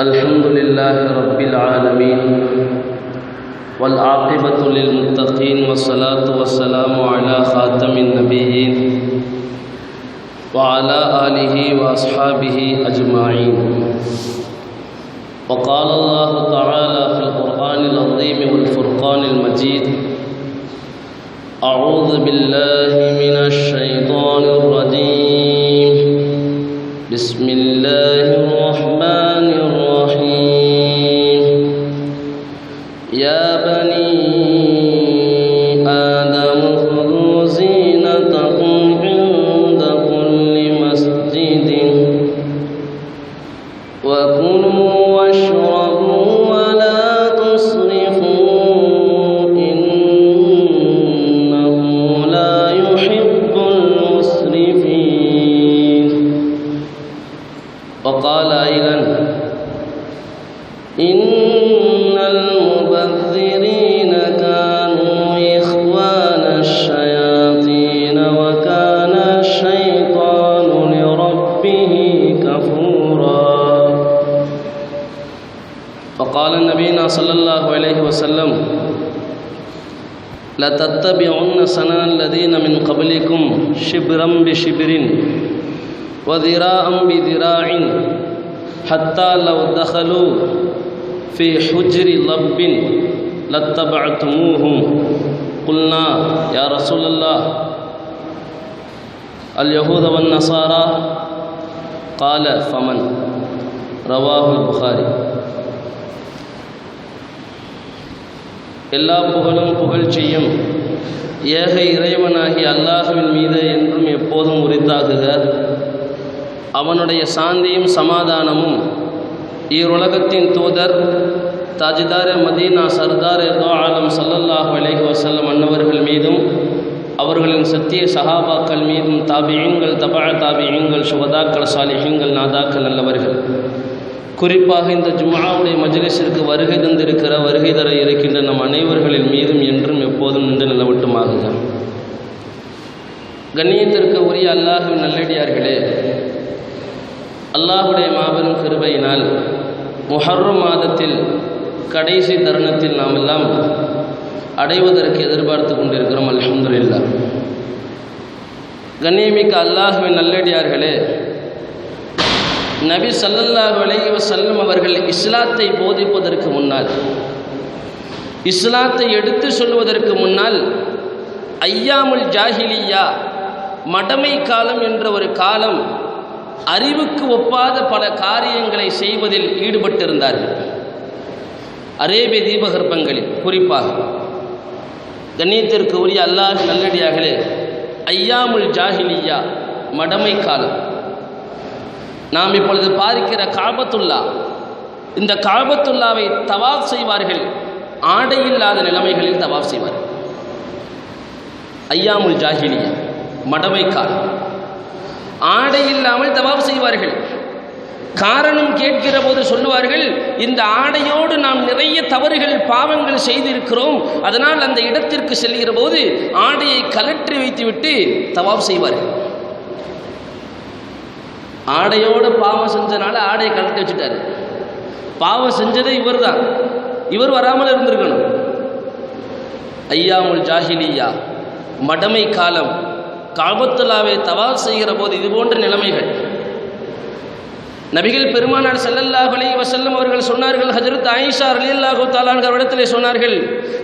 الحمد لله رب العالمين والعاقبة للمتقين والصلاة والسلام على خاتم النبيين وعلى آله وأصحابه أجمعين وقال الله تعالى في القرآن العظيم والفرقان المجيد أعوذ بالله من الشيطان الرجيم بسم الله لتتبعن سنن الذين من قبلكم شبرا بشبر وذراعا بذراع حتى لو دخلوا في حجر لب لاتبعتموهم قلنا يا رسول الله اليهود والنصارى قال فمن رواه البخاري எல்லா புகழும் புகழ்ச்சியும் ஏக இறைவனாகி அல்லாஹுவின் மீது என்றும் எப்போதும் உரித்தாகுக. அவனுடைய சாந்தியும் சமாதானமும் ஈருலகத்தின் தூதர் தாஜிதார மதீனா சர்தார் எதோ ஆலம் சல்லல்லாஹு அலேஹி வசல்லம் அன்னவர்கள் மீதும் அவர்களின் சத்திய சஹாபாக்கள் மீதும் தாபியங்கள் தபா தாபியங்கள் சுகதாக்கள் சாலிஹங்கள் நாதாக்கள் நல்லவர்கள். குறிப்பாக இந்த ஜும்மாவுடைய மஜ்லிஸிற்கு வருகை தந்திருக்கிற வருகை தர இருக்கின்ற நம் அனைவர்களின் மீதும் என்றும் எப்போதும் நின்று நிலவட்டுமாக. கண்ணியத்திற்கு உரிய அல்லாஹின் நல்லடியார்களே அல்லாஹுடைய மாபெரும் கிருபையினால் முஹர்ரு மாதத்தில் கடைசி தருணத்தில் நாம் எல்லாம் அடைவதற்கு எதிர்பார்த்து கொண்டிருக்கிறோம் அலமதுல்லா கண்ணியமிக்க அல்லாஹுவின் நல்லடியார்களே நபி சல்லல்லாஹு அலைஹி செல்லும் அவர்கள் இஸ்லாத்தை போதிப்பதற்கு முன்னால் இஸ்லாத்தை எடுத்து சொல்வதற்கு முன்னால் ஐயாமுல் ஜாஹிலியா மடமை காலம் என்ற ஒரு காலம் அறிவுக்கு ஒப்பாத பல காரியங்களை செய்வதில் ஈடுபட்டிருந்தார்கள். அரேபிய தீபகற்பங்களில் குறிப்பாக கண்ணியத்திற்கு உரிய அல்லாஹ் நல்லடியாகலே ஐயாமுல் ஜாஹிலியா மடமை காலம். நாம் இப்பொழுது பார்க்கிற காபத்துல்லா. இந்த காபத்துல்லாவை தவாப் செய்வார்கள். ஆடை இல்லாத நிலைமைகளில் தவாப் செய்வார்கள். ஐயாமுல் ஜாகிலியா மடமை காலம் ஆடை இல்லாமல் தவாப் செய்வார்கள். காரணம் கேட்கிற போது சொல்லுவார்கள் இந்த ஆடையோடு நாம் நிறைய தவறுகள் பாவங்கள் செய்திருக்கிறோம். அதனால் அந்த இடத்திற்கு செல்கிற போது ஆடையை கலற்றி வைத்துவிட்டு தவாப் செய்வார்கள். ஆடையோடு பாவம் செஞ்சனால ஆடையை கலட்டி வச்சுட்டாரு. பாவம் செஞ்சதே இவர் தான் இவர் வராமல் இருந்திருக்கணும். ஐயாமுல் ஜாஹிலியா மடமை காலம் காபத்துலாவை தவா செய்கிற போது இது போன்ற நிலைமைகள். நபிகள் பெருமானார் செல்லல்லாஹ் அலி வசல்லம் அவர்கள் சொன்னார்கள் ஹஜரத் ஆயிஷா அலி அல்லாஹு தாலான்கிற இடத்திலே சொன்னார்கள்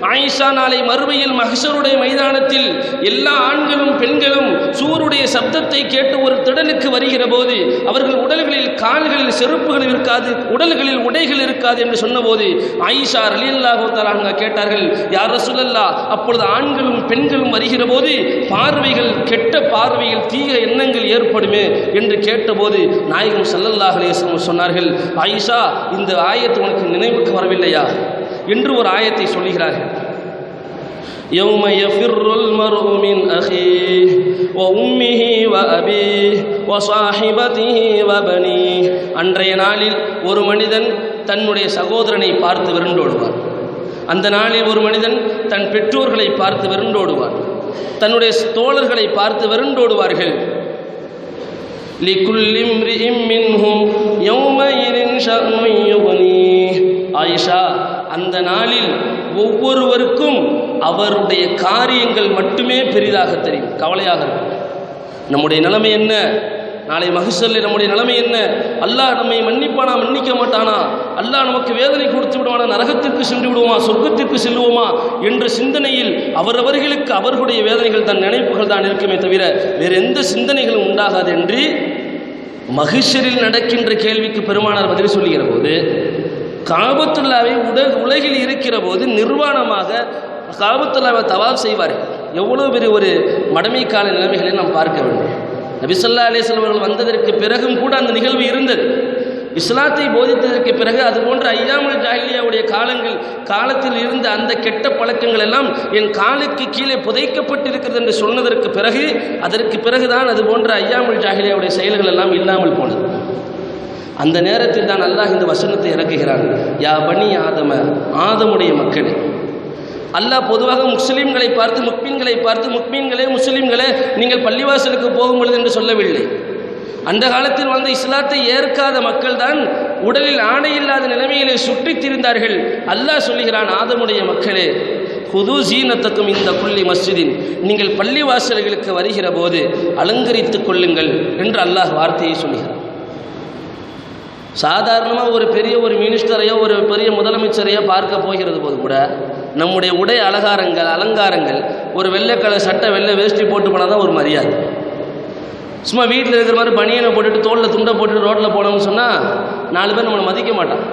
ஆயிஷா நாளை மறுமையில் மஹசருடைய மைதானத்தில் எல்லா ஆண்களும் பெண்களும் சூருடைய சப்தத்தை கேட்டு ஒரு திடலுக்கு வருகிற போது அவர்கள் உடல்களில் கால்களில் செருப்புகள் இருக்காது உடல்களில் உடைகள் இருக்காது என்று சொன்னபோது ஆயிஷா அலி அல்லாஹு தாலாங்க கேட்டார்கள் யார் ரசுல்லல்லா அப்பொழுது ஆண்களும் பெண்களும் வருகிற போது பார்வைகள் கெட்ட பார்வையில் தீய எண்ணங்கள் ஏற்படுமே? என்று கேட்டபோது நாயகம் செல்லல்லா அலேஸ்லம் சொன்னார்கள் ஆயிஷா இந்த ஆயத்து உனக்கு நினைவுக்கு வரவில்லையா என்று ஒரு ஆயத்தை சொல்லுகிறார்கள் يوم يفر المرء من أخيه وأمه وأبيه وصاحبته وبنيه அன்றைய நாளில் ஒரு மனிதன் தன்னுடைய சகோதரனை பார்த்து விரண்டோடுவார் அந்த நாளில் ஒரு மனிதன் தன் பெற்றோர்களை பார்த்து விரண்டோடுவார் தன்னுடைய தோழர்களை பார்த்து விரண்டோடுவார்கள் لكل امرئ منهم يومئذ شأن அந்த நாளில் ஒவ்வொருவருக்கும் அவருடைய காரியங்கள் மட்டுமே பெரிதாக தெரியும் கவலையாக இருக்கும் நம்முடைய நிலைமை என்ன நாளை மகிஷல்ல நம்முடைய நிலைமை என்ன அல்லாஹ் நம்மை மன்னிப்பானா மன்னிக்க மாட்டானா அல்லாஹ் நமக்கு வேதனை கொடுத்து விடுவானா நரகத்திற்கு சென்று விடுவோமா சொர்க்கத்திற்கு செல்லுவோமா என்ற சிந்தனையில் அவரவர்களுக்கு அவர்களுடைய வேதனைகள் தான் நினைப்புகள் தான் இருக்குமே தவிர வேறு எந்த சிந்தனைகளும் உண்டாகாது என்று மகிஷரில் நடக்கின்ற கேள்விக்கு பெருமானார் பதில் சொல்லுகிற போது காபத்துல்லாவை உடல் உலகில் இருக்கிற போது நிர்வாணமாக காபத்துல்லாவை தவாப் செய்வார்கள். எவ்வளோ பெரிய ஒரு மடமைக்கால நிலைமைகளை நாம் பார்க்க வேண்டும். நபிசல்லா அலிஸ்லாம் அவர்கள் வந்ததற்கு பிறகும் கூட அந்த நிகழ்வு இருந்தது. இஸ்லாத்தை போதித்ததற்கு பிறகு அது போன்ற ஐயாமல் ஜாகிலியாவுடைய காலங்கள் காலத்தில் இருந்த அந்த கெட்ட பழக்கங்கள் எல்லாம் என் காலுக்கு கீழே புதைக்கப்பட்டிருக்கிறது என்று சொன்னதற்கு பிறகு அதற்கு பிறகுதான் அது போன்ற ஐயாமல் ஜாகிலியாவுடைய செயல்கள் எல்லாம் இல்லாமல் போனது. அந்த நேரத்தில் தான் அல்லாஹ் இந்த வசனத்தை இறக்குகிறான். யா பனி ஆதம ஆதமுடைய மக்களே. அல்லாஹ் பொதுவாக முஸ்லீம்களை பார்த்து முக்மீன்களை பார்த்து முக்மீன்களே முஸ்லீம்களே நீங்கள் பள்ளிவாசலுக்கு போகும் பொழுது என்று சொல்லவில்லை. அந்த காலத்தில் வந்த இஸ்லாத்தை ஏற்காத மக்கள் தான் உடலில் ஆணை இல்லாத நிலைமையிலே சுற்றித் திரிந்தார்கள் அல்லாஹ் சொல்லுகிறான் ஆதமுடைய மக்களே புது சீனத்துக்கும் இந்த புள்ளி மஸ்ஜிதின் நீங்கள் பள்ளிவாசல்களுக்கு வருகிற போது அலங்கரித்துக் கொள்ளுங்கள் என்று அல்லாஹ் வார்த்தையை சொல்லுகிறான். சாதாரணமாக ஒரு பெரிய ஒரு மினிஸ்டரையோ ஒரு பெரிய முதலமைச்சரையோ பார்க்க போகிறது போது கூட நம்முடைய உடை அலங்காரங்கள் அலங்காரங்கள் ஒரு வெள்ளை கலர் சட்டை வெள்ளை வேஷ்டி போட்டு போனால் தான் ஒரு மரியாதை. சும்மா வீட்டில் இருக்கிற மாதிரி பனியனை போட்டுட்டு தோளில் துண்டை போட்டுட்டு ரோட்டில் போனோம்னு சொன்னால் நாலு பேர் நம்மளை மதிக்க மாட்டான்.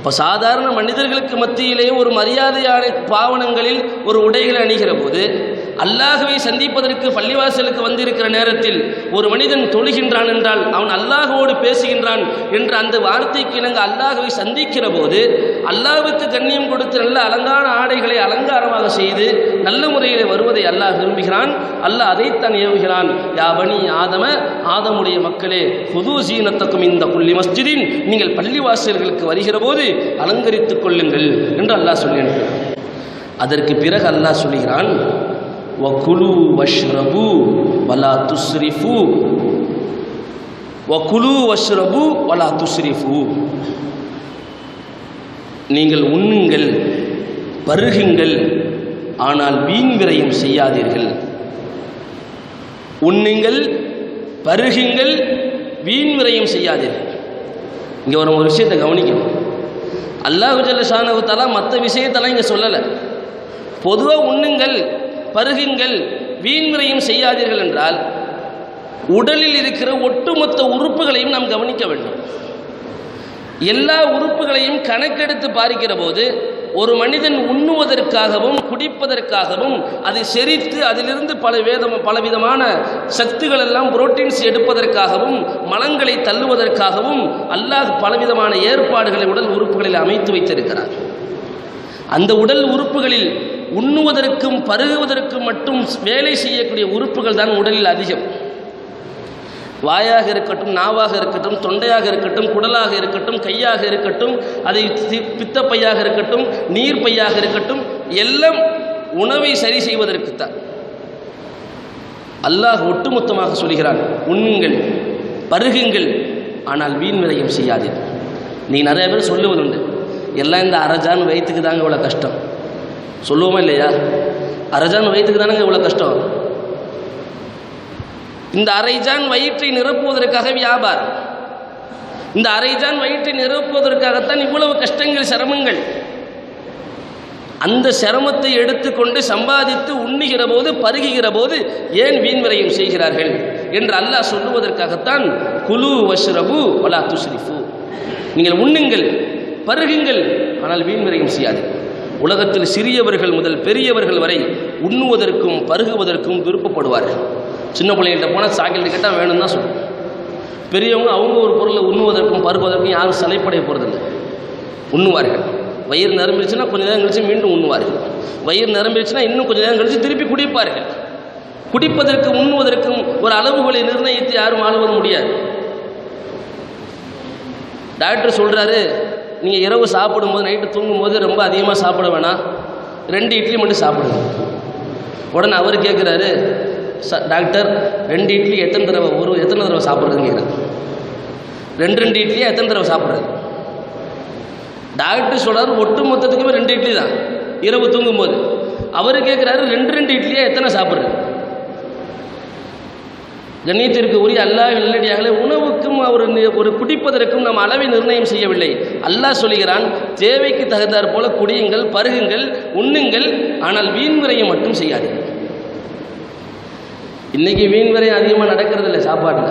இப்போ சாதாரண மனிதர்களுக்கு மத்தியிலேயே ஒரு மரியாதையான பாவனங்களில் ஒரு உடைகளை அணிகிற போது அல்லாஹுவை சந்திப்பதற்கு பள்ளிவாசலுக்கு வந்திருக்கிற நேரத்தில் ஒரு மனிதன் தொழுகின்றான் என்றால் அவன் அல்லாஹுவோடு பேசுகின்றான் என்ற அந்த வார்த்தைக்கு இணங்க அல்லாஹுவை சந்திக்கிற போது அல்லாஹுக்கு கண்ணியம் கொடுத்து நல்ல அலங்கார ஆடைகளை அலங்காரமாக செய்து நல்ல முறையில் வருவதை அல்லாஹ் விரும்புகிறான். அல்லாஹ் அதைத்தான் ஏவுகிறான். யாவனி ஆதம ஆதமுடைய மக்களே புது சீனத்தக்கும் இந்த புள்ளி மஸ்ஜிதின் நீங்கள் பள்ளிவாசல்களுக்கு வருகிற போது அலங்கரித்துக் கொள்ளுங்கள் என்று அல்லாஹ் சொல்லி அதற்கு பிறகு அல்லாஹ் சொல்லுகிறான் வகுலு வஷ்ரபு வலா துஸ்ரிஃபு. வகுலு வஷ்ரபு வலா துஸ்ரிஃபு. நீங்கள் உண்ணுங்கள் பருகுங்கள் ஆனால் வீண் விரயம் செய்யாதீர்கள். உண்ணுங்கள் பருகுங்கள் வீண் விரயம் செய்யாதீர்கள். இங்கே ஒரு ஒரு விஷயத்தை கவனிக்கணும். அல்லாஹு ஜல்ல ஷானகுத்தாலா மற்ற விஷயத்தெல்லாம் இங்கே சொல்லலை. பொதுவாக உண்ணுங்கள் பருகுங்கள் வீண்முறையும் செய்யாதீர்கள் என்றால் உடலில் இருக்கிற ஒட்டுமொத்த உறுப்புகளையும் நாம் கவனிக்க வேண்டும். எல்லா உறுப்புகளையும் கணக்கெடுத்து பார்க்கிற போது ஒரு மனிதன் உண்ணுவதற்காகவும் குடிப்பதற்காகவும் அதை செரித்து அதிலிருந்து பல வேதம் பலவிதமான சக்திகள் எல்லாம் புரோட்டீன்ஸ் எடுப்பதற்காகவும் மலங்களை தள்ளுவதற்காகவும் அல்லாஹ் பலவிதமான ஏற்பாடுகளை உடல் உறுப்புகளில் அமைத்து வைத்திருக்கிறார். அந்த உடல் உறுப்புகளில் உண்ணுவதற்கும் பருகுவதற்கும் மட்டும் வேலை செய்யக்கூடிய உறுப்புகள் தான் உடலில் அதிகம். வாயாக இருக்கட்டும் நாவாக இருக்கட்டும் தொண்டையாக இருக்கட்டும் குடலாக இருக்கட்டும் கையாக இருக்கட்டும் அதை தி- பித்தப்பையாக இருக்கட்டும் நீர் பையாக இருக்கட்டும் எல்லாம் உணவை சரி செய்வதற்குத்தான். அல்லாஹ் ஒட்டுமொத்தமாக சொல்கிறான் உண்ணுங்கள் பருகுங்கள் ஆனால் வீண் விரயம் செய்யாதீர்கள் நீ நிறைய பேர் சொல்லுவதுண்டு எல்லாம் இந்த அரஜான் வயிற்றுக்கு தாங்க இவ்வளோ கஷ்டம். சொல்லுவோமா இல்லையா? அரஜான் வயிற்றுக்கு தானங்க இவ்வளோ கஷ்டம்? இந்த அரைஜான் வயிற்றை நிரப்புவதற்காக வியாபாரம். இந்த அரைஜான் வயிற்றை நிரப்புவதற்காகத்தான் இவ்வளவு கஷ்டங்கள் சிரமங்கள். அந்த சிரமத்தை எடுத்துக்கொண்டு சம்பாதித்து உண்ணுகிற போது பருகுகிற போது ஏன் வீண்வரையும் செய்கிறார்கள் என்று அல்லாஹ் சொல்லுவதற்காகத்தான் குலு வஷ்ரபு வலா துஸ்ரிஃபு நீங்கள் உண்ணுங்கள் பருகுங்கள் ஆனால் வீண்வரையும் செய்யாது. உலகத்தில் சிறியவர்கள் முதல் பெரியவர்கள் வரை உண்ணுவதற்கும் பருகுவதற்கும் விருப்பப்படுவார்கள். சின்ன பிள்ளைகிட்ட போனால் சாக்கில் கேட்டால் வேணும்னு தான் சொல்லுவோம் பெரியவங்க அவங்க ஒரு பொருளை உண்ணுவதற்கும் பருப்பதற்கும் யாரும் சலைப்படைய போகிறதில்லை உண்ணுவார்கள். வயிறு நிரம்பிடுச்சுன்னா கொஞ்ச நேரம் கழிச்சு மீண்டும் உண்ணுவார்கள். வயிறு நிரம்பிடுச்சுன்னா இன்னும் கொஞ்சம் நேரம் கழிச்சு திருப்பி குடிப்பார்கள். குடிப்பதற்கும் உண்ணுவதற்கும் ஒரு அளவுகளை நிர்ணயித்து யாரும் ஆளுவது முடியாது. டாக்டர் சொல்கிறாரு நீங்கள் இரவு சாப்பிடும்போது நைட்டு தூங்கும்போது ரொம்ப அதிகமாக சாப்பிட வேணாம். ரெண்டு இட்லி மட்டும் சாப்பிடுங்க. உடனே அவர் கேட்குறாரு டாக்டர் ரெண்டு இட்லி எத்தனை தடவை ஒரு எத்தனை தடவை சாப்பிட்றதுன்னு ரெண்டு ரெண்டு இட்லியா எத்தனை தடவை சாப்பிட்றது? டாக்டர் சொல்கிறார் ஒட்டு மொத்தத்துக்குமே ரெண்டு இட்லி தான். இரவு தூங்கும்போது. அவர் கேட்குறாரு ரெண்டு ரெண்டு இட்லியா எத்தனை சாப்பிட்றது? கண்ணியத்திற்கு உரிய அல்லாஹ் நல்லடியாகலே உணவுக்கும் அவர் ஒரு குடிப்பதற்கும் நாம் அளவை நிர்ணயம் செய்யவில்லை. அல்லாஹ் சொல்லுகிறான் தேவைக்கு தகுந்தாற் போல குடியுங்கள் பருகுங்கள் உண்ணுங்கள் ஆனால் வீண் மட்டும் செய்யாதீர்கள். இன்னைக்கு வீண் வரையும் அதிகமாக நடக்கிறது இல்லை சாப்பாட்டில்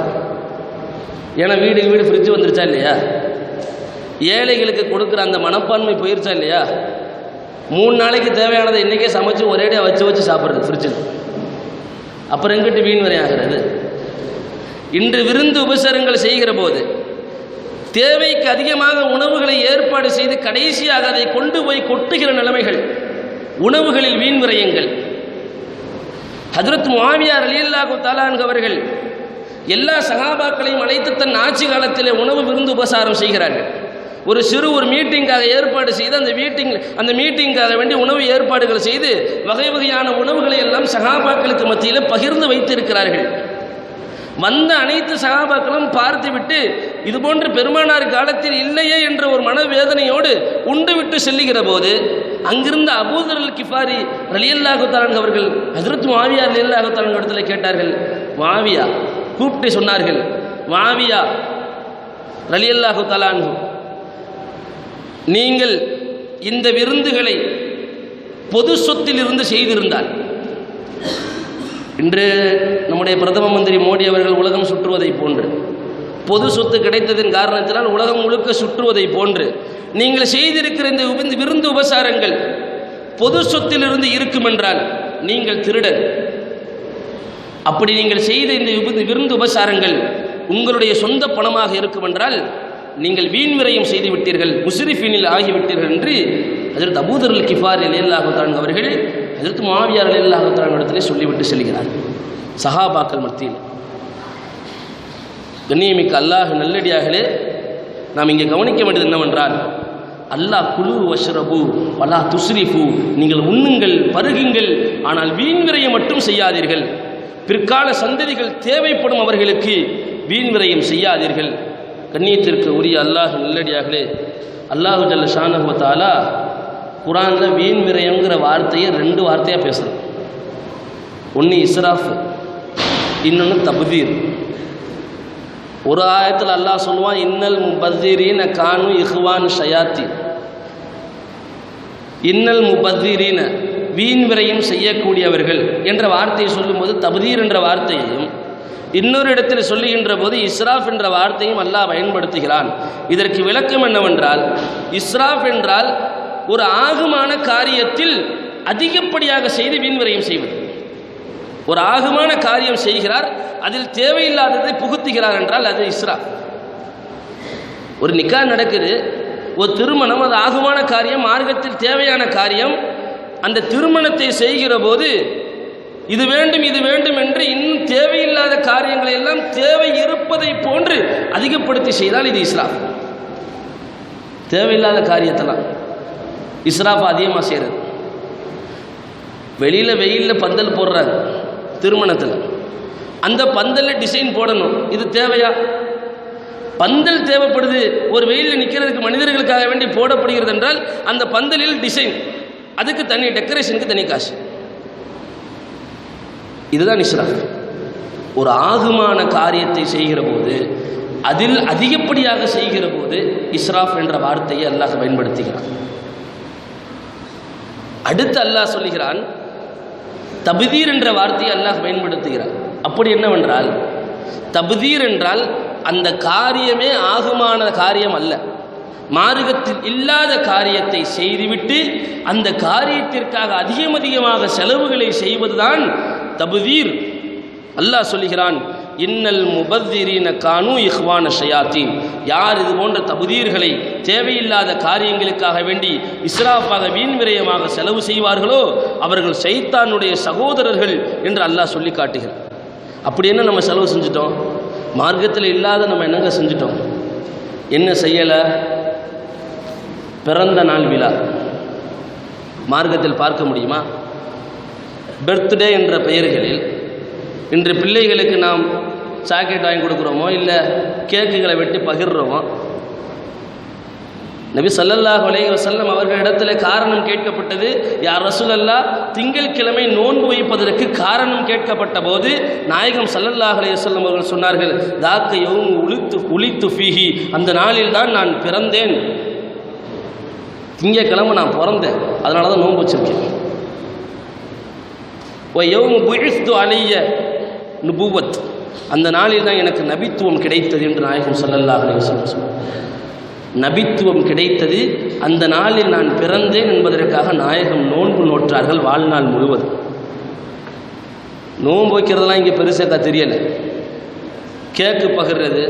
ஏன்னா வீடுக்கு வீடு ஃப்ரிட்ஜு வந்துருச்சா இல்லையா? ஏழைகளுக்கு கொடுக்குற அந்த மனப்பான்மை போயிருச்சா இல்லையா? மூணு நாளைக்கு தேவையானதை இன்றைக்கே சமைச்சு ஒரேடியாக வச்சு வச்சு சாப்பிட்றது ஃப்ரிட்ஜில் அப்புறம் எங்கிட்டு வீண் வரை ஆகிறது? இன்று விருந்து உபசரங்கள் செய்கிற போது தேவைக்கு அதிகமாக உணவுகளை ஏற்பாடு செய்து கடைசியாக அதை கொண்டு போய் கொட்டுகிற நிலைமைகள். உணவுகளில் வீண் விரயங்கள். ஹஜரத் முஆவியார் ரலியல்லாஹு தாலான் அவர்கள் எல்லா சகாபாக்களையும் அழைத்து தன் ஆட்சி காலத்திலே உணவு விருந்து உபசாரம் செய்கிறார்கள். ஒரு சிறு ஒரு மீட்டிங்காக ஏற்பாடு செய்து அந்த மீட்டிங் அந்த மீட்டிங்காக வேண்டி உணவு ஏற்பாடுகள் செய்து வகை வகையான உணவுகளை எல்லாம் சகாபாக்களுக்கு மத்தியில் பகிர்ந்து வைத்திருக்கிறார்கள். வந்த அனைத்து சகாபாக்களும் பார்த்துவிட்டு இதுபோன்று பெருமானார் காலத்தில் இல்லையே என்ற ஒரு மனவேதனையோடு உண்டு விட்டு செல்லுகிற போது அங்கிருந்த அபூதரல் கிஃபாரி ரலியல்லாஹு தாலான் அவர்கள் ஹசரத் மாவியா ரலியல்லாஹு தாலான் இடத்துல கேட்டார்கள் மாவியா கூப்பிட்டு சொன்னார்கள் மாவியா ரலியல்லாஹு தலான்கு நீங்கள் இந்த விருந்துகளை பொது சொத்தில் இருந்து செய்திருந்தால். இன்று நம்முடைய பிரதம மந்திரி மோடி அவர்கள் உலகம் சுற்றுவதை போன்று பொது சொத்து கிடைத்ததன் காரணத்தினால் உலகம் முழுக்க சுற்றுவதை போன்று நீங்கள் செய்திருக்கிற இந்த விருந்து உபசாரங்கள் பொது சொத்திலிருந்து இருக்கும் என்றால் நீங்கள் திருடன். அப்படி நீங்கள் செய்த இந்த விருந்து உபசாரங்கள் உங்களுடைய சொந்த பணமாக இருக்கும் என்றால் நீங்கள் வீண் விரயம் செய்து விட்டீர்கள் முஸ்ரிஃபினில் ஆகிவிட்டீர்கள் என்று அதற்கு அபூதர் கிஃபார் அல்லாஹுத்தான் அவர்கள் அதற்கு மாவியார் அல்லாஹுத்தான் இடத்திலே சொல்லிவிட்டு செல்கிறார். சஹாபாக்கள் மத்தியில் கண்ணியமிக்க அல்லாஹ் நல்லடியாகலே நாம் இங்கே கவனிக்க வேண்டியது என்னவென்றால் அல்லாஹ் குழு வஷ்ரபு அல்லாஹ் துஸ்ரிஃபு நீங்கள் உண்ணுங்கள் பருகுங்கள் ஆனால் வீண் மட்டும் செய்யாதீர்கள். பிற்கால சந்ததிகள் தேவைப்படும் அவர்களுக்கு வீண் விரயம் செய்யாதீர்கள். கண்ணியத்திற்கு உரிய அல்லாஹ் நல்லடியாகலே அல்லாஹு ஜல்ல ஷானஹுவத்தாலா குரானில் வீண் விரயங்கிற வார்த்தையை ரெண்டு வார்த்தையாக பேசுகிறோம் ஒன்று இஸ்ராஃப் இன்னொன்று தபுதீர். ஒரு ஆயத்தில் அல்லாஹ் சொல்லுவான் இன்னல் முபத்தீரீன கானு இஹ்வான் ஷயாத்தி. இன்னல் முபத்தீரீன வீண் விரையும் செய்யக்கூடியவர்கள் என்ற வார்த்தையை சொல்லும்போது தபதீர் என்ற வார்த்தையையும் இன்னொரு இடத்தில் சொல்லுகின்ற போது இஸ்ராஃப் என்ற வார்த்தையும் அல்லாஹ் பயன்படுத்துகிறான். இதற்கு விளக்கம் என்னவென்றால் இஸ்ராஃப் என்றால் ஒரு ஆகுமான காரியத்தில் அதிகப்படியாக செய்து வீண் செய்வது. ஒரு ஆகுமான காரியம் செய்கிறார் அதில் தேவையில்லாததை புகுத்துகிறார் என்றால் அது இஸ்ரா. ஒரு நிக்கா நடக்குது ஒரு திருமணம் அது ஆகுமான காரியம் மார்க்கத்தில் தேவையான காரியம். அந்த திருமணத்தை செய்கிற போது இது வேண்டும் இது வேண்டும் என்று இன்னும் தேவையில்லாத காரியங்களை எல்லாம் தேவை இருப்பதை போன்று அதிகப்படுத்தி செய்தால் இது இஸ்ராஃப் தேவையில்லாத காரியத்தெல்லாம் இஸ்ராஃப் அதிகமாக செய்கிறது வெளியில் வெயிலில் பந்தல் போடுறாரு. திருமணத்தில். அந்த பந்தலில் டிசைன் போடணும். இது தேவையா? பந்தல் தேவைப்படுது. ஒரு வெயிலில் நிற்கிறதுக்கு மனிதர்களுக்காக வேண்டி போடப்படுகிறது என்றால் அந்த பந்தலில் டிசைன் அதுக்கு தனி டெக்கரேஷனுக்கு தனி காசு. இதுதான் இஸ்ராஃப் ஒரு ஆகுமான காரியத்தை செய்கிற போது அதில் அதிகப்படியாக செய்கிற போது இஸ்ராஃப் என்ற வார்த்தையை அல்லாஹ் பயன்படுத்துகிறான். அடுத்து அல்லாஹ் சொல்லுகிறான் தபுதீர் என்ற வார்த்தையை அல்லாஹ் பயன்படுத்துகிறார். அப்படி என்னவென்றால் தபுதீர் என்றால் அந்த காரியமே ஆகுமான காரியம் அல்ல. மார்க்கத்தில் இல்லாத காரியத்தை செய்துவிட்டு அந்த காரியத்திற்காக அதிகம் அதிகமாக செலவுகளை செய்வதுதான் தபுதீர். அல்லாஹ் சொல்லுகிறான் இன்னல் முபத்திரீன கானு இஹ்வான ஷயாத்தீன். யார் இது போன்ற தகுதியர்களை தேவையில்லாத காரியங்களுக்காக வேண்டி இஸ்ராஃபாக வீண் விரயமாக செலவு செய்வார்களோ அவர்கள் சைத்தானுடைய சகோதரர்கள் என்று அல்லாஹ் சொல்லி காட்டுகிறார் அப்படி என்ன நம்ம செலவு செஞ்சிட்டோம்? மார்க்கத்தில் இல்லாத நம்ம என்னங்க செஞ்சிட்டோம்? என்ன செய்யலை? பிறந்த நாள் விழா. மார்க்கத்தில் பார்க்க முடியுமா? பர்த்டே என்ற பெயர்களில் இன்று பிள்ளைகளுக்கு நாம் சாக்லேட் வாங்கி கொடுக்குறோமோ இல்லை கேக்குகளை வெட்டி பகிர்றோமோ? நபி சல்லல்லாஹ் அலைஹி வசல்லம் அவர்களிடத்தில் காரணம் கேட்கப்பட்டது யார் ரசூலல்லா திங்கட்கிழமை நோன்பு வைப்பதற்கு காரணம் கேட்கப்பட்ட போது நாயகம் சல்லல்லாஹ் அலைஹி வசல்லம் அவர்கள் சொன்னார்கள் தாக்க யௌம் உளித்து உளித்து ஃபீஹி அந்த நாளில் தான் நான் பிறந்தேன். திங்கட்கிழமை நான் பிறந்தேன். அதனால தான் நோன்பு வச்சிருக்கேன். ஓ யௌம் புஇஸ்து அலைய நுபுவத். அந்த நாளில் தான் எனக்கு நபித்துவம் கிடைத்தது என்று நாயகம் சொல்லல்லாஹ் அலைஹி நபித்துவம் கிடைத்தது அந்த நாளில் நான் பிறந்தேன் என்பதற்காக நாயகம் நோன்பு நோற்றார்கள் வாழ்நாள் முழுவதும். நோன்பு வைக்கிறதெல்லாம் இங்கே பெருசாக தெரியலை. கேக்கு பகிர்றது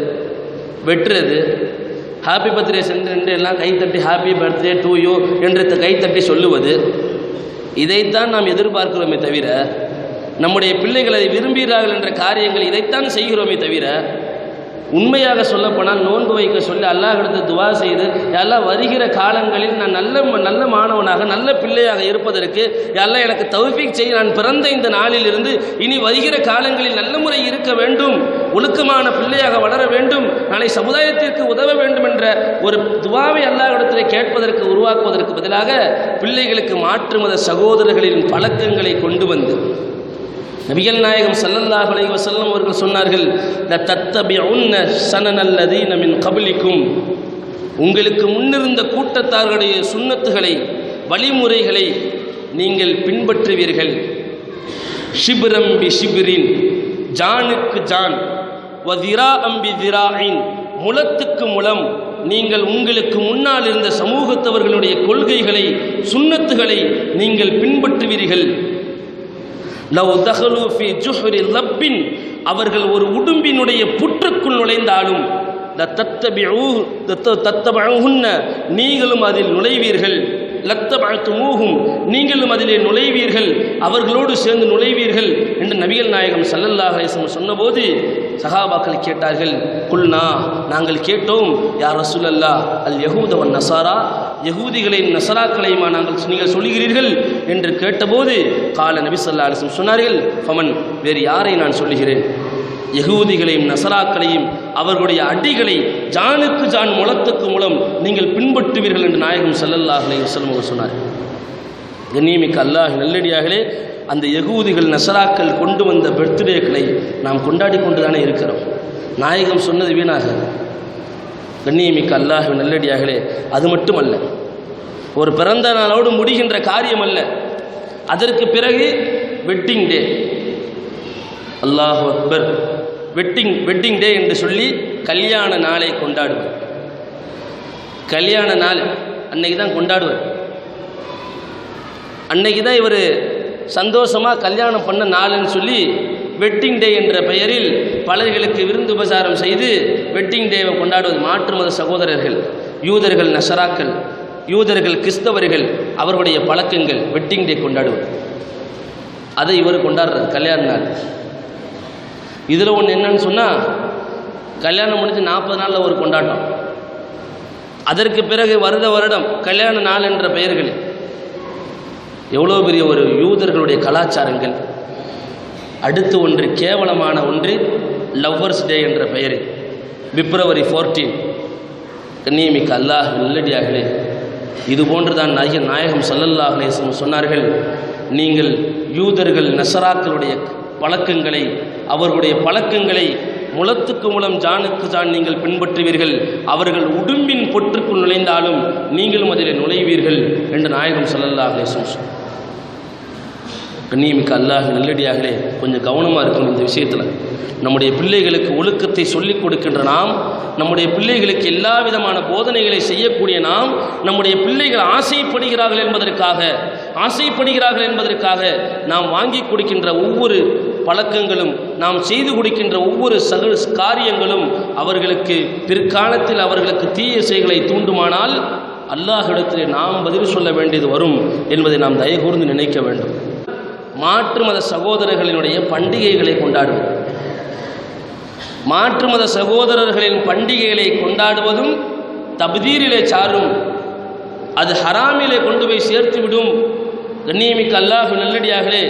வெட்டுறது ஹாப்பி பர்த்டே சென்று எல்லாம் கைத்தட்டி ஹாப்பி பர்த்டே டு யூ என்று கைத்தட்டி சொல்லுவது இதைத்தான் நாம் எதிர்பார்க்கிறோமே தவிர நம்முடைய பிள்ளைகளை விரும்புகிறார்கள் என்ற காரியங்கள் இதைத்தான் செய்கிறோமே தவிர உண்மையாக சொல்லப்போனால் நோன்பு வைக்க சொல்லி அல்லாஹிடத்து துவா செய்து எல்லாம் வருகிற காலங்களில் நான் நல்ல நல்ல மாணவனாக நல்ல பிள்ளையாக இருப்பதற்கு எல்லாம் எனக்கு தௌஃபீக் செய்ய நான் பிறந்த இந்த நாளிலிருந்து இனி வருகிற காலங்களில் நல்ல முறை இருக்க வேண்டும் ஒழுக்கமான பிள்ளையாக வளர வேண்டும் நாளை சமுதாயத்திற்கு உதவ வேண்டும் என்ற ஒரு துவாவை அல்லாஹிடத்தில் கேட்பதற்கு உருவாக்குவதற்கு பதிலாக பிள்ளைகளுக்கு மாற்று மத சகோதரர்களின் பழக்கங்களை கொண்டு வந்து நபிகள் நாயகம் ஸல்லல்லாஹு அலைஹி வஸல்லம் அவர்கள் சொன்னார்கள் ல தத்தபிஉன்ன சனனல்லதீன மின் கபலிக்கும். உங்களுக்கு முன்னிருந்த கூட்டத்தார்களுடைய சுண்ணத்துகளை வழிமுறைகளை நீங்கள் பின்பற்றுவீர்கள். ஷிபிரம் பி ஷிபிரின் ஜானுக்கு ஜான் வதிரா அம்பி திராயின் முலத்துக்கு முலம் நீங்கள் உங்களுக்கு முன்னால் இருந்த சமூகத்தவர்களுடைய கொள்கைகளை சுண்ணத்துகளை நீங்கள் பின்பற்றுவீர்கள். லவ் தஹலு ஃபி ஜுஹ்ரி லப்பின். அவர்கள் ஒரு உடும்பினுடைய புற்றுக்குள் நுழைந்தாலும் தத்தபிஊ தத்தபஉஹுன்ன நீங்களும் அதில் நுழைவீர்கள். லத்தபஅத்துமூஹும். நீங்களும் அதிலே நுழைவீர்கள். அவர்களோடு சேர்ந்து நுழைவீர்கள் என்று நபிகள் நாயகம் சல்லல்லாஹ் அலைஹி சொன்னபோது சஹாபாக்கள் கேட்டார்கள் குல்னா நாங்கள் கேட்டோம் யார் ரசூலல்லா அல் யகூதவன் நசாரா யகூதிகளையும் நசராக்களையுமா நாங்கள் நீங்கள் சொல்லுகிறீர்கள்? என்று கேட்டபோது கால நபி சொல்லா அலைஹி சொன்னார்கள் ஃபமன் வேறு யாரை நான் சொல்லுகிறேன்? யகூதிகளையும் நசராக்களையும் அவர்களுடைய அடிகளை ஜானுக்கு ஜான் முளத்துக்கு மூலம் நீங்கள் பின்பற்றுவீர்கள் என்று நாயகம் ஸல்லல்லாஹு அலைஹி வஸல்லம் சொன்னார். கண்ணியமிக்க அல்லாஹ் நல்லடியாகலே அந்த யகூதிகள் நசராக்கள் கொண்டு வந்த பர்த்டேக்களை நாம் கொண்டாடி கொண்டு தானே இருக்கிறோம். நாயகம் சொன்னது வீணாக. கண்ணியமிக்க அல்லாஹ் நல்லடியாகலே அது மட்டுமல்ல ஒரு பிறந்த நாளோடு முடிகின்ற காரியம் அல்ல. அதற்கு பிறகு வெட்டிங் டே அல்லாஹ் அக்பர். வெட்டிங் வெட்டிங் டே என்று சொல்லி கல்யாண நாளை கொண்டாடுவர். கல்யாண நாள் அன்னைக்கு தான் கொண்டாடுவார். அன்னைக்கு தான் இவர் சந்தோஷமாக கல்யாணம் பண்ண நாளுன்னு சொல்லி வெட்டிங் டே என்ற பெயரில் பலர்களுக்கு விருந்து உபசாரம் செய்து வெட்டிங் டேவை கொண்டாடுவது. மாற்று மத சகோதரர்கள் யூதர்கள் நசராக்கள் யூதர்கள் கிறிஸ்தவர்கள் அவர்களுடைய பழக்கங்கள் வெட்டிங் டே கொண்டாடுவது. அதை இவர் கொண்டாடுறார் கல்யாண நாள். இதில் ஒன்று என்னன்னு சொன்னால் கல்யாணம் முடிஞ்சு நாற்பது நாளில் ஒரு கொண்டாட்டம். அதற்கு பிறகு வருட வருடம் கல்யாண நாள் என்ற பெயர்களில். எவ்வளோ பெரிய ஒரு யூதர்களுடைய கலாச்சாரங்கள். அடுத்து ஒன்று கேவலமான ஒன்று லவ்வர்ஸ் டே என்ற பெயரில். பிப்ரவரி ஃபோர்டீன் கண்ணியமிக்க அல்லாஹ் நல்லடியார்களே இது போன்றுதான் நாயகன் நாயகம் சல்லல்லாஹ் சொன்னார்கள் நீங்கள் யூதர்கள் நசராக்களுடைய பழக்கங்களை அவர்களுடைய பழக்கங்களை முளத்துக்கு மூலம் ஜானுக்கு ஜான் நீங்கள் பின்பற்றுவீர்கள். அவர்கள் உடும்பின் பொற்றுக்குள் நுழைந்தாலும் நீங்களும் அதில் நுழைவீர்கள் என்று நாயகம் ஸல்லல்லாஹு கண்ணியமிக்க அல்லாஹ் நல்லடியார்களே கொஞ்சம் கவனமாக இருக்கணும் இந்த விஷயத்தில். நம்முடைய பிள்ளைகளுக்கு ஒழுக்கத்தை சொல்லிக் கொடுக்கின்ற நாம் நம்முடைய பிள்ளைகளுக்கு எல்லா விதமான போதனைகளை செய்யக்கூடிய நாம் நம்முடைய பிள்ளைகள் ஆசைப்படுகிறார்கள் என்பதற்காக ஆசைப்படுகிறார்கள் என்பதற்காக நாம் வாங்கி கொடுக்கின்ற ஒவ்வொரு பழக்கங்களும் நாம் செய்து கொடுக்கின்ற ஒவ்வொரு சக காரியங்களும் அவர்களுக்கு பிற்காலத்தில் அவர்களுக்கு தீய செயல்களை தூண்டுமானால் அல்லாஹ்விடத்திலே நாம் பதில் சொல்ல வேண்டியது வரும் என்பதை நாம் தயகூர்ந்து நினைக்க வேண்டும். மாற்று மத சகோதரர்களினுடைய பண்டிகைகளை கொண்டாடுவது மாற்று மத சகோதரர்களின் பண்டிகைகளை கொண்டாடுவதும் தப்தீரிலே சாரும் அது ஹராமிலே கொண்டு போய் சேர்த்து விடும் கண்ணியமிக்க அல்லாஹு நல்லடியாகலே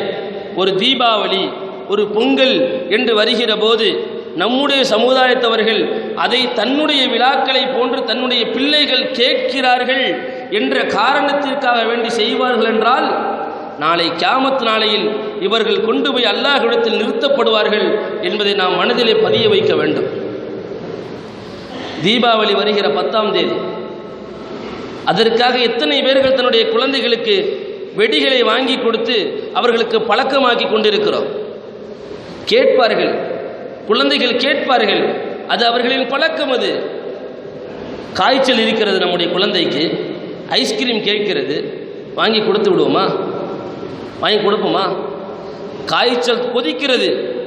ஒரு தீபாவளி ஒரு பொங்கல் என்று வருகிற போது நம்முடைய சமுதாயத்தவர்கள் அதை தன்னுடைய விழாக்களை போன்று தன்னுடைய பிள்ளைகள் கேட்கிறார்கள் என்ற காரணத்திற்காக வேண்டி செய்வார்கள் என்றால் நாளை கியாமத் நாளையில் இவர்கள் கொண்டு போய் அல்லாஹ்விடத்தில் நிறுத்தப்படுவார்கள் என்பதை நாம் மனதிலே பதிய வைக்க வேண்டும். தீபாவளி வருகிற பத்தாம் தேதி அதற்காக எத்தனை பேர்கள் தன்னுடைய குழந்தைகளுக்கு வெடிகளை வாங்கி கொடுத்து அவர்களுக்கு பழக்கமாக்கி கொண்டிருக்கிறோம். கேட்பார்கள். குழந்தைகள் கேட்பார்கள். அது அவர்களின் பழக்கம் அது. காய்ச்சல் இருக்கிறது நம்முடைய குழந்தைக்கு. ஐஸ்கிரீம் கேட்கிறது. வாங்கி கொடுத்து விடுவோமா? வாங்கி கொடுப்போமா? காய்ச்சல் கொதிக்கிறது.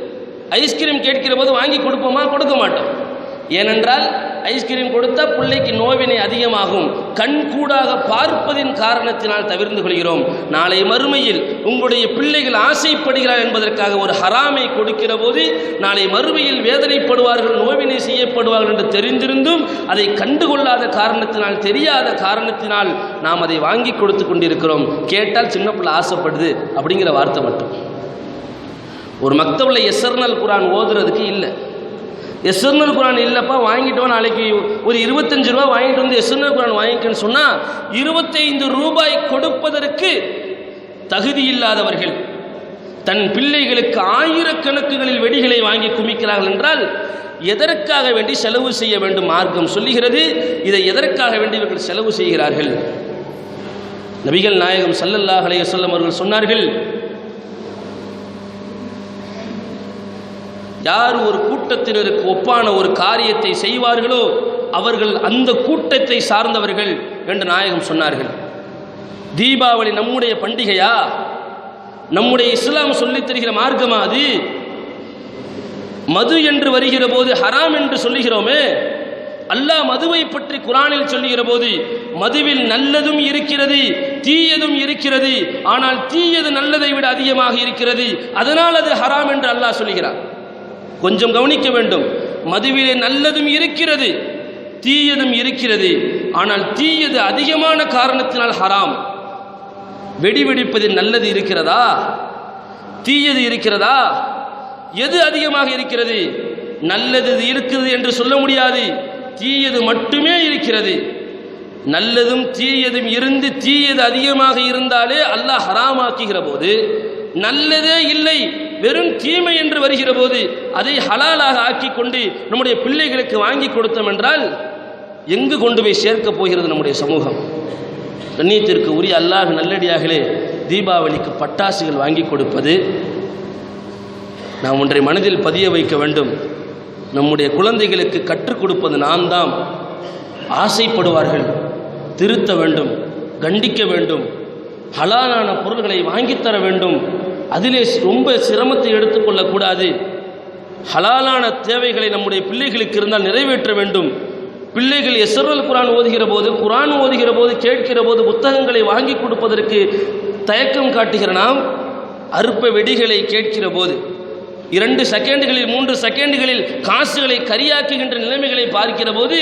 ஐஸ்கிரீம் கேட்கிற போது வாங்கி கொடுப்போமா? கொடுக்க மாட்டோம். ஏனென்றால் ஐஸ்கிரீம் கொடுத்த பிள்ளைக்கு நோவினை அதிகமாகும். கண் கூடாக பார்ப்பதின் காரணத்தினால் தவிர்ந்து கொள்கிறோம். நாளை மறுமையில் உங்களுடைய பிள்ளைகள் ஆசைப்படுகிறார் என்பதற்காக ஒரு ஹராமை கொடுக்கிற போது நாளை மறுமையில் வேதனைப்படுவார்கள் நோவினை செய்யப்படுவார்கள் என்று தெரிந்திருந்தும் அதை கண்டுகொள்ளாத காரணத்தினால் தெரியாத காரணத்தினால் நாம் அதை வாங்கி கொடுத்து கொண்டிருக்கிறோம். கேட்டால் சின்ன பிள்ளை ஆசைப்படுது அப்படிங்கிற வார்த்தை மட்டும். ஒரு மக்தபில் எஸ்எர்னல் குரான் ஓதுறதுக்கு இல்லை. எஸ்எர்னல் குரான் இல்லைப்பா வாங்கிட்டோம் நாளைக்கு ஒரு இருபத்தஞ்சு ரூபா வாங்கிட்டு வந்து எஸ்எர்னல் குரான் வாங்கிக்கன்னு சொன்னால் இருபத்தைந்து ரூபாய் கொடுப்பதற்கு தகுதி இல்லாதவர்கள் தன் பிள்ளைகளுக்கு ஆயிரக்கணக்குகளில் வெடிகளை வாங்கி குமிக்கிறார்கள் என்றால் எதற்காக வேண்டி செலவு செய்ய வேண்டும் மார்க்கம் சொல்லுகிறது. இதை எதற்காக வேண்டி இவர்கள் செலவு செய்கிறார்கள்? நபிகள் நாயகம் ஸல்லல்லாஹு அலைஹி அவர்கள் சொன்னார்கள் யார் ஒரு கூட்டத்தினருக்கு ஒப்பான ஒரு காரியத்தை செய்வார்களோ அவர்கள் அந்த கூட்டத்தை சார்ந்தவர்கள் என்று நாயகம் சொன்னார்கள். தீபாவளி நம்முடைய பண்டிகையா? நம்முடைய இஸ்லாம் சொல்லித் தருகிற மார்க்கமா அது? மது என்று வருகிற போது ஹராம் என்று சொல்லுகிறோமே. அல்லாஹ் மதுவை பற்றி குரானில் சொல்லுகிற போது மதுவில் நல்லதும் இருக்கிறது தீயதும் இருக்கிறது. ஆனால் தீயது நல்லதை விட அதிகமாக இருக்கிறது. அதனால் அது ஹராம் என்று அல்லாஹ் சொல்லுகிறார் கொஞ்சம் கவனிக்க வேண்டும். மதுவிலே நல்லதும் இருக்கிறது தீயதும் இருக்கிறது. ஆனால் தீயது அதிகமான காரணத்தினால் ஹராம். வெடி வெடிப்பதில் நல்லது இருக்கிறதா? தீயது இருக்கிறதா? எது அதிகமாக இருக்கிறது? நல்லது இருக்கிறது என்று சொல்ல முடியாது. தீயது மட்டுமே இருக்கிறது. நல்லதும் தீயதும் இருந்து தீயது அதிகமாக இருந்தாலே அல்லாஹ் ஹராமாக்குகிற போது நல்லதே இல்லை வெறும் தீமை என்று வருகிற போது அதை ஹலாலாக ஆக்கி கொண்டு நம்முடைய பிள்ளைகளுக்கு வாங்கி கொடுத்தோம் என்றால் எங்கு கொண்டு போய் சேர்க்கப் போகிறது நம்முடைய சமூகம்? கண்ணியத்திற்கு உரிய அல்லாஹ் நல்லடியாகலே தீபாவளிக்கு பட்டாசுகள் வாங்கி கொடுப்பது நாம் ஒன்றை மனதில் பதிய வைக்க வேண்டும். நம்முடைய குழந்தைகளுக்கு கற்றுக் கொடுப்பது நாம் தான். ஆசைப்படுவார்கள் திருத்த வேண்டும் கண்டிக்க வேண்டும் ஹலாலான பொருள்களை வாங்கித்தர வேண்டும். அதிலே ரொம்ப சிரமத்தை எடுத்துக்கொள்ளக்கூடாது ஹலாலான தேவைகளை நம்முடைய பிள்ளைகளுக்கு இருந்தால் நிறைவேற்ற வேண்டும். பிள்ளைகள் எஸ்ரல் குரான் ஓதுகிற போது குரான் ஓதுகிற போது கேட்கிற போது புத்தகங்களை வாங்கி கொடுப்பதற்கு தயக்கம் காட்டுகிற நாம் அற்ப வெடிகளை கேட்கிற போது இரண்டு செகண்டுகளில் மூன்று செகண்டுகளில் காசுகளை கரியாக்குகின்ற நிலைமைகளை பார்க்கிற போது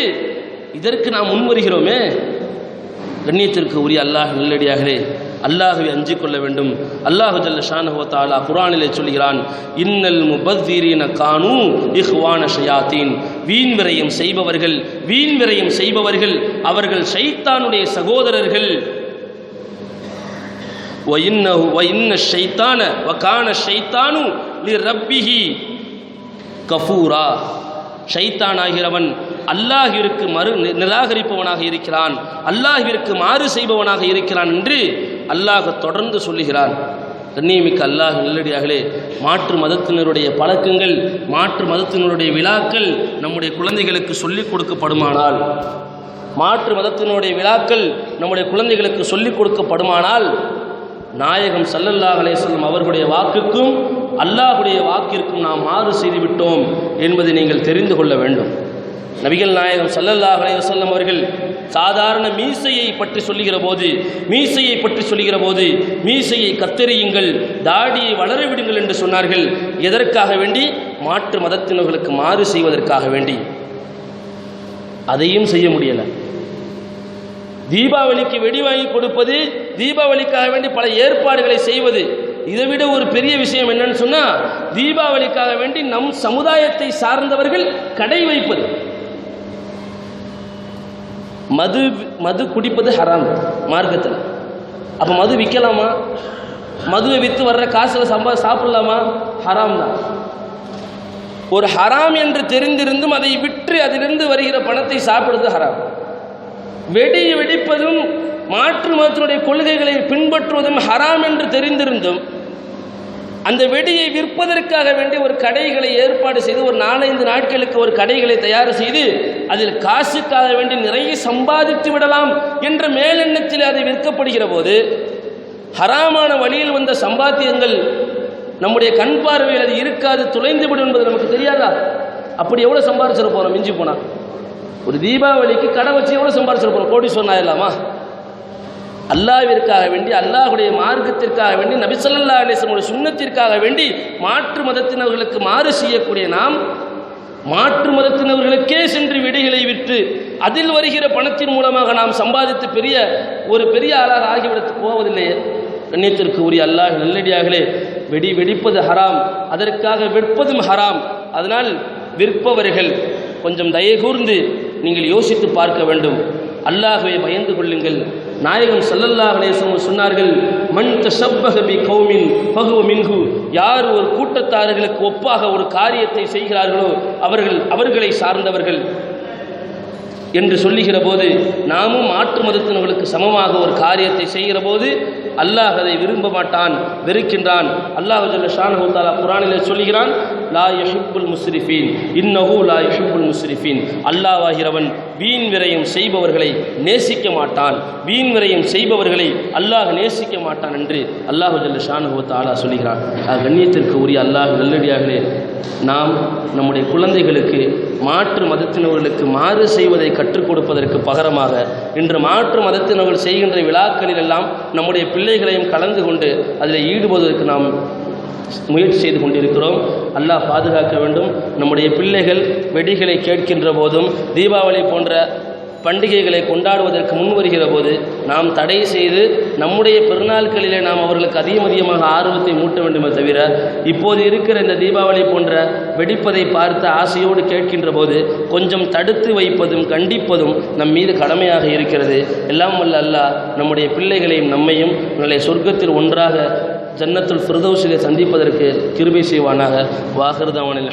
இதற்கு நாம் முன்வருகிறோமே. கண்ணியத்திற்கு உரிய அல்லாஹ் நல்லடியாகவே அல்லாஹுவை அஞ்சிக் கொள்ள வேண்டும் அல்லாஹு ஜல்ல ஷானஹு தாலா குரானிலே சொல்கிறான் இன்னல் முபத்தீரீன கானு இஹ்வான ஷயாத்தீன் வீண் விரயம் செய்பவர்கள் வீண் விரயம் செய்பவர்கள் அவர்கள் ஷைத்தானுடைய சகோதரர்கள் وَإِنَّهُ وَإِنَّ الشَّيْطَانَ وَكَانَ الشَّيْطَانُ لِرَبِّهِ கஃபூரா ஷைத்தான் ஆகிறவன் அல்லாஹிற்கு மறு நி- நிராகரிப்பவனாக இருக்கிறான் அல்லாஹிற்கு மாறு செய்பவனாக இருக்கிறான் என்று அல்லாஹ் தொடர்ந்து சொல்லுகிறான். கண்ணியமிக்க அல்லாஹ் நல்லடியாகலே மாற்று மதத்தினருடைய பழக்கங்கள் மாற்று மதத்தினருடைய விழாக்கள் நம்முடைய குழந்தைகளுக்கு சொல்லிக் கொடுக்கப்படுமானால் மாற்று மதத்தினுடைய விழாக்கள் நம்முடைய குழந்தைகளுக்கு சொல்லிக் கொடுக்கப்படுமானால் நாயகம் ஸல்லல்லாஹு அலைஹி அவர்களுடைய வாக்குக்கும் அல்லாஹ்வுடைய வாக்கிற்கும் நாம் மாறு செய்துவிட்டோம் என்பதை நீங்கள் தெரிந்து கொள்ள வேண்டும். நபிகள் நாயகம் சல்லல்லாஹ் அலைவசல்லம் அவர்கள் சாதாரண மீசையை பற்றி சொல்லுகிற போது மீசையை பற்றி சொல்லுகிற போது மீசையை கத்தெறியுங்கள் தாடியை வளரவிடுங்கள் என்று சொன்னார்கள். எதற்காக வேண்டி? மாற்று மதத்தினர்களுக்கு மாறு செய்வதற்காக வேண்டி. அதையும் செய்ய முடியலை. தீபாவளிக்கு வெடி வாங்கி கொடுப்பது தீபாவளிக்காக வேண்டி பல ஏற்பாடுகளை செய்வது இதை விட ஒரு பெரிய விஷயம் என்னன்னு சொன்னா தீபாவளிக்காக வேண்டி நம் சமுதாயத்தை சார்ந்தவர்கள் கடை வைப்பது. மது மது குடிப்பது ஹராம் மார்க்கத்தில். அப்போ மது விற்கலாமா மதுவை விற்று வர்ற காசில் சம்பா சாப்பிடலாமா? ஹராம் தான். ஒரு ஹராம் என்று தெரிந்திருந்தும் அதை விற்று அதிலிருந்து வருகிற பணத்தை சாப்பிடுவது ஹராம். வெடி வெடிப்பதும் மாற்று மதத்தினுடைய கொள்கைகளை பின்பற்றுவதும் ஹராம் என்று தெரிந்திருந்தும் அந்த வெடியை விற்பதற்காக வேண்டி ஒரு கடைகளை ஏற்பாடு செய்து ஒரு நாலஞ்சு நாட்களுக்கு ஒரு கடைகளை தயார் செய்து அதில் காசுக்காக வேண்டி நிறைய சம்பாதித்து விடலாம் என்ற மேலெண்ணத்தில் அதை விற்கப்படுகிற போது ஹராமான வழியில் வந்த சம்பாத்தியங்கள் நம்முடைய கண் பார்வையில் அது இருக்காது துளைந்துவிடும் என்பது நமக்கு தெரியாதா? அப்படி எவ்வளோ சம்பாதிச்சிட போகிறோம் மிஞ்சி போனால் ஒரு தீபாவளிக்கு கடை வச்சு எவ்வளோ சம்பாதிச்சிட போகிறோம் கோடி சொன்னா இல்லாமா அல்லாவிற்காக வேண்டி அல்லாஹுடைய மார்க்கத்திற்காக வேண்டி நபிசல்லா அலிஸ்லமுடைய சுண்ணத்திற்காக வேண்டி மாற்று மதத்தினர்களுக்கு மாறு செய்யக்கூடிய நாம் மாற்று மதத்தினர்களுக்கே சென்று விடைகளை விற்று அதில் வருகிற பணத்தின் மூலமாக நாம் சம்பாதித்து பெரிய ஒரு பெரிய ஆளாக ஆகிவிடத்து போவதில்லையே கண்ணியத்திற்கு உரிய அல்லாஹ் நல்லடியாகலே வெடி வெடிப்பது ஹராம் அதற்காக விற்பதும் ஹராம். அதனால் விற்பவர்கள் கொஞ்சம் தயகூர்ந்து நீங்கள் யோசித்து பார்க்க வேண்டும். அல்லாஹுவை பயந்து கொள்ளுங்கள். நாயகம் ஸல்லல்லாஹு அலைஹி சொன்னார்கள் மன் தஷப்பகபி கௌமின் பகுவ மின்ஹு. யார் ஒரு கூட்டத்தாரர்களுக்கு ஒப்பாக ஒரு காரியத்தை செய்கிறார்களோ அவர்கள் அவர்களை சார்ந்தவர்கள் என்று சொல்லுகிற போது நாமும் மாற்று மதத்தினர்களுக்கு சமமாக ஒரு காரியத்தை செய்கிற போது அல்லாஹ் அதை விரும்ப மாட்டான் வெறுக்கின்றான். அல்லாஹ் ஜல்ல ஷானஹு தாலா குரானிலே சொல்லுகிறான் லா யஹிப்புல் முஸ்ரிஃபீன். இன்னஹு லா யஹிப்புல் முஸ்ரிஃபீன். அல்லாஹ்வாகிறவன் வீண் விரயம் செய்பவர்களை நேசிக்க மாட்டான். வீண் விரயம் செய்பவர்களை அல்லாஹ் நேசிக்க மாட்டான் என்று அல்லாஹ் ஜல்ல ஷானஹு தாலா சொல்லுகிறான் ஆக கண்ணியத்திற்கு உரிய அல்லாஹ் நல்லடியாகவே நாம் நம்முடைய குழந்தைகளுக்கு மாற்று மதத்தினர்களுக்கு மாறு செய்வதை கற்றுக் கொடுப்பதற்கு பகரமாக இன்று மாற்று மதத்தினர்கள் செய்கின்ற விழாக்களில் எல்லாம் நம்முடைய பிள்ளைகளையும் கலந்து கொண்டு அதில் ஈடுபடுவதற்கு நாம் முயற்சி செய்து கொண்டிருக்கிறோம். அல்லாஹ் பாதுகாக்க வேண்டும். நம்முடைய பிள்ளைகள் வெடிகளை கேட்கின்ற போதும் தீபாவளி போன்ற பண்டிகைகளை கொண்டாடுவதற்கு முன் வருகிற போது நாம் தடை செய்து நம்முடைய பெருநாட்களிலே நாம் அவர்களுக்கு அதிகம் அதிகமாக ஆர்வத்தை மூட்ட வேண்டுமே தவிர இப்போது இருக்கிற இந்த தீபாவளி போன்ற வெடிப்பதை பார்த்து ஆசையோடு கேட்கின்ற போது கொஞ்சம் தடுத்து வைப்பதும் கண்டிப்பதும் நம் மீது கடமையாக இருக்கிறது. எல்லாம் வல்ல அல்லாஹ் நம்முடைய பிள்ளைகளையும் நம்மையும் நாளை சொர்க்கத்தில் ஒன்றாக ஜன்னத்துல் ஃபிர்தௌஸிலே சந்திப்பதற்கு கிருபை செய்வானாக. வாகிருதவனில்